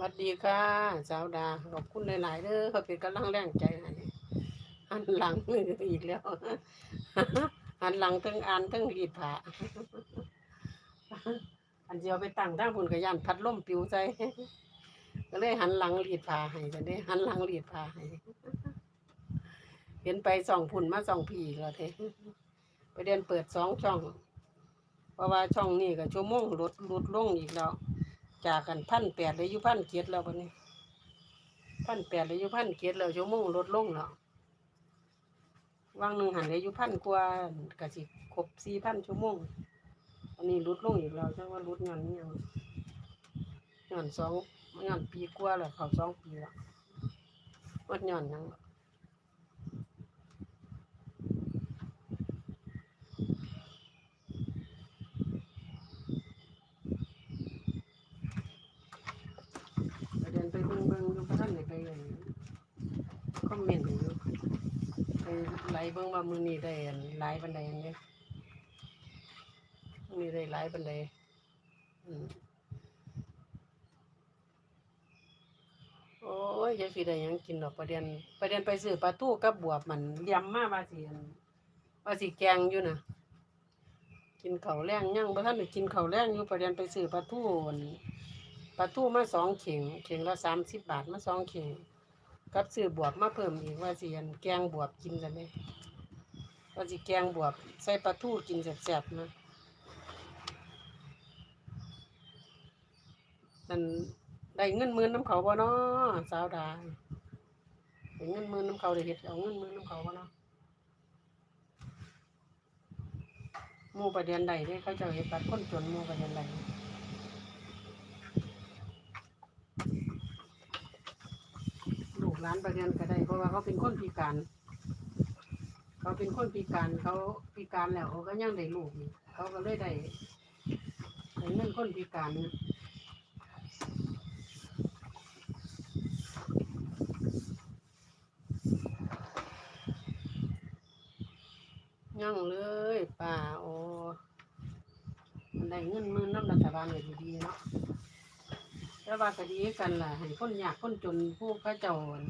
วัสดีค่ะ สาวดา ขอบคุณหลาย ๆเด้อเขาเป็นกำลังแรงใจให้หันหลังอีกแล้วหันหลังทั้งอ่านทั้งรีดผ้าอันเดียวไปตั้งทางพุ่นกระยานพัดล่มปิวใจ ก็เลยหันหลังรีดผ้าให้จังได้หันหลังรีดผ้าให้เห็นไปสองพุ่นมาสองผีแล้วเทไปเดินเปิดสองช่อง เพราะว่าช่องนี้ก็ชั่วโมงลดลดลงอีกแล้ว จากกันพันแปดเลยอยู่พันเกียรแล้ววันนี้พันแปดเลยอยู่พันเกียรแล้วชั่วโมงลดลงแล้วว่างหนึ่งหันเลยอยู่พันกว่ากะสิครบสี่พันชั่วโมงอันนี้ลดลงอีกแล้วใช่ว่าลดงานนี้ยังงานสองงานปีกว่าแล้วเขาสองปีแล้ววัดงานยังล่ะไปเดินไปเบิ่งเบิ่งอยู่พระท่านไหนไปเลยคอมเมนต์อยู่ไปไล่ เบิ่งว่ามือนี้ได้หลายบันไดอันนี้มือนี้ได้หลายบันไดอืมโอ้ยจะสิได้ยังกินดอกประเด็นประเด็นไปซื้อปลาทูกับบวบมันเลี้ยมมาว่าสิอันว่าสิแกงอยู่นะกินเข้าแรงยังบ่ทันได้กินเข้าแรงอยู่ประเด็นไปซื้อปลาทู่ปลาทูมาสองเข่งเข่งละ30บาทมาสองเข่ง กับซื้อบวบมาเพิ่มอีกว่าสิอันแกงบวบกินกันเลยว่าสิแกงบวบใส่ปลาทูกินแซ่บๆนะนั่นได้เงินหมื่นน้ำเขาบ่เนาะสาวดาได้เงินหมื่นน้ำเขาได้เฮ็ดเอาเงินหมื่นน้ำเขาบ่เนาะหมูประเด็นใดเด้เขาจ้าเฮ็ดบัตรคนจนหมูประเด็นใดลูกหลานประเด็นก็ได้เพราะว่าเขาเป็นคนพิการ เขาเป็นคนพิการเขาพิการแล้วเขาก็ยังได้ลูกอีกเขาก็เลยได้ได้เงินคนพิการยังเลยป่าโอ้ได้เงินมื่นน้ำรัฐบาลก็ดีๆเนาะ แต่ว่าก็ดีกันล่ะให้คนยากคนจนผู้เขาเจ้าอัน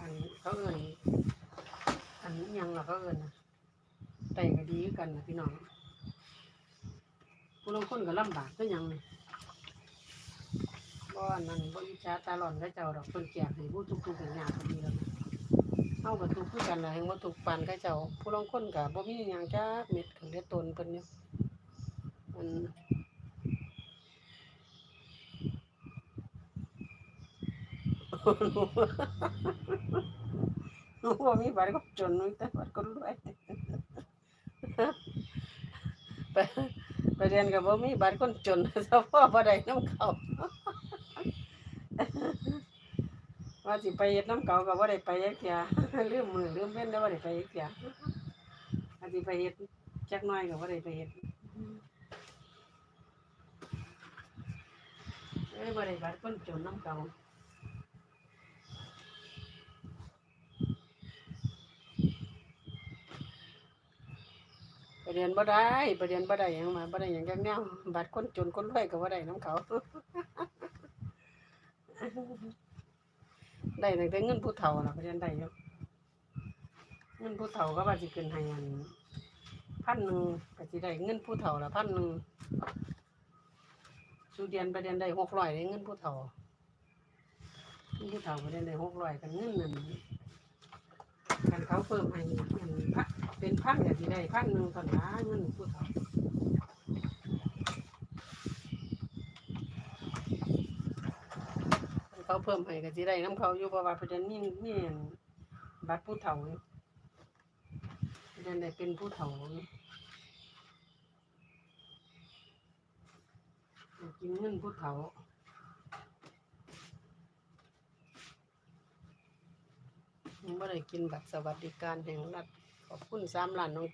อันเขาเอินอันอิหยังล่ะเขาเอินน่ะได้ก็ดีกันนะพี่น้องผู้ลางคนก็ลำบากก็ยังนี่บ่อนนั้นบ่อิจฉาตาหล่อนเขาเจ้าดอกเพิ่นแจกให้ผู้ทุกข์ๆยากก็ดีแล้วเฮาก็ทุกข์คือกันล่ะแฮงบ่ทุปานเขาเจ้าผู้ลางคนก็บ่มีหยังจักเม็ดก็เหลือตนเพิ่นอยู่มันหนูบ่มีบัตรคนจนหนูแต่บัตรคนรวยไปไปเรียน ก็บ่มีบัตรคนจนเฉพาะบ่ได้นํเขาว่าสิไปเฮ็ดน้ำเก่าก็บ่ได้ไปยักเที่ลืมมือลืมเว้นแล้วบ่ได้ไปยักเที่ยว่าสิไปเฮ็ดจักน้อยก็บ่ได้ไปเฮ็ดเอ้ยบ่ได้บัดคนจนน้ำเก่า เรียนบ่ได้ไปเรียนบ่ได้หยังมาบ่ได้หยังจักแนวบัดคนจนคนรวยก็บ่ได้น้ำเขา ได้ตั้งแต่เงินผู้เฒ่าล่ะประเด็นได้อยู่เงินผู้เฒ่าก็ว่าสิขึ้นให้อันพันหนึ่งก็สิได้เงินผู้เฒ่าละพันหนึ่งสูเดียนประเด็นได้หกร้อยได้เงินผู้เฒ่าเงินผู้เฒ่าประเด็นได้หกร้อยกันเงินนั่นกันเขาเพิ่มให้อันพัน เป็นพันก็สิได้พันหนึ่งตอนละเงินผู้เฒ่าเขาเพิ่มให้ก็สิได้น้ำเขาอยู่เพราะว่าประเด็นมีมีบัตรผู้เฒ่าอยู่ประเด็นได้เป็นผู้เฒ่าอยู่กินเงินผู้เฒ่าไม่ได้กินบัตรสวัสดิการแห่งรัฐ ขอบคุณสามล้านน้อง